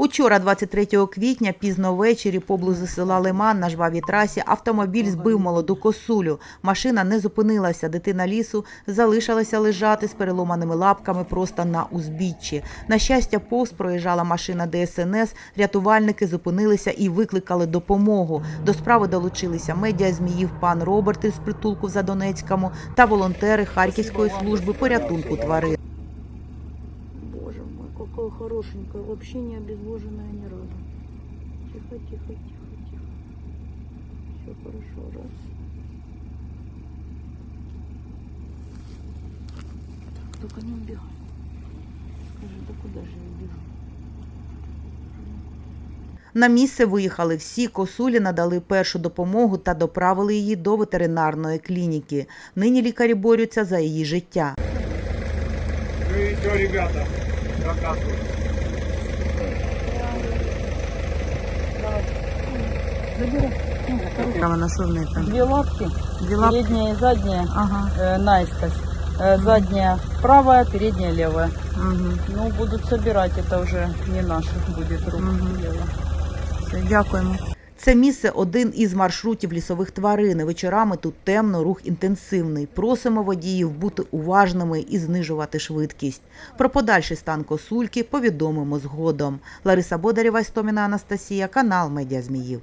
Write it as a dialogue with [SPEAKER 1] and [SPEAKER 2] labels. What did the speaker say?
[SPEAKER 1] Учора, 23 квітня, пізно ввечері, поблизу села Лиман на жвавій трасі автомобіль збив молоду косулю. Машина не зупинилася. Дитина лісу залишилася лежати з переломаними лапками просто на узбіччі. На щастя, повз проїжджала машина ДСНС. Рятувальники зупинилися і викликали допомогу. До справи долучилися медіа зміїв пан Роберт із притулку в Задонецькому та волонтери Харківської служби порятунку тварин.
[SPEAKER 2] Боже мой, какое хорошенькое. Вообще не обезвоженное ни разу. Тихо, тихо, тихо, тихо. Все хорошо. Раз. Так, только не убегай. Скажи, да куда же я бежу?
[SPEAKER 1] На місце виїхали всі, косулі надали першу допомогу та доправили її до ветеринарної клініки. Нині лікарі борються за її життя.
[SPEAKER 3] Ну и что, ребята, рассказывайте.
[SPEAKER 2] Забирай.
[SPEAKER 1] Вона що в неї там?
[SPEAKER 4] Две лапки,
[SPEAKER 1] Дві лапки?
[SPEAKER 4] передняя и задняя,
[SPEAKER 1] Ага.
[SPEAKER 4] э, наискось. Э, задняя правая, передняя левая.
[SPEAKER 1] Угу.
[SPEAKER 4] Ну, будут собирать, это уже не наших будет рук
[SPEAKER 1] Мгм.
[SPEAKER 4] дело.
[SPEAKER 1] Дякуємо. Це місце один із маршрутів лісових тварин. Вечорами тут темно, рух інтенсивний. Просимо водіїв бути уважними і знижувати швидкість. Про подальший стан косульки повідомимо згодом. Лариса Бодарєва, Стоміна Анастасія, канал Медіа Зміїв.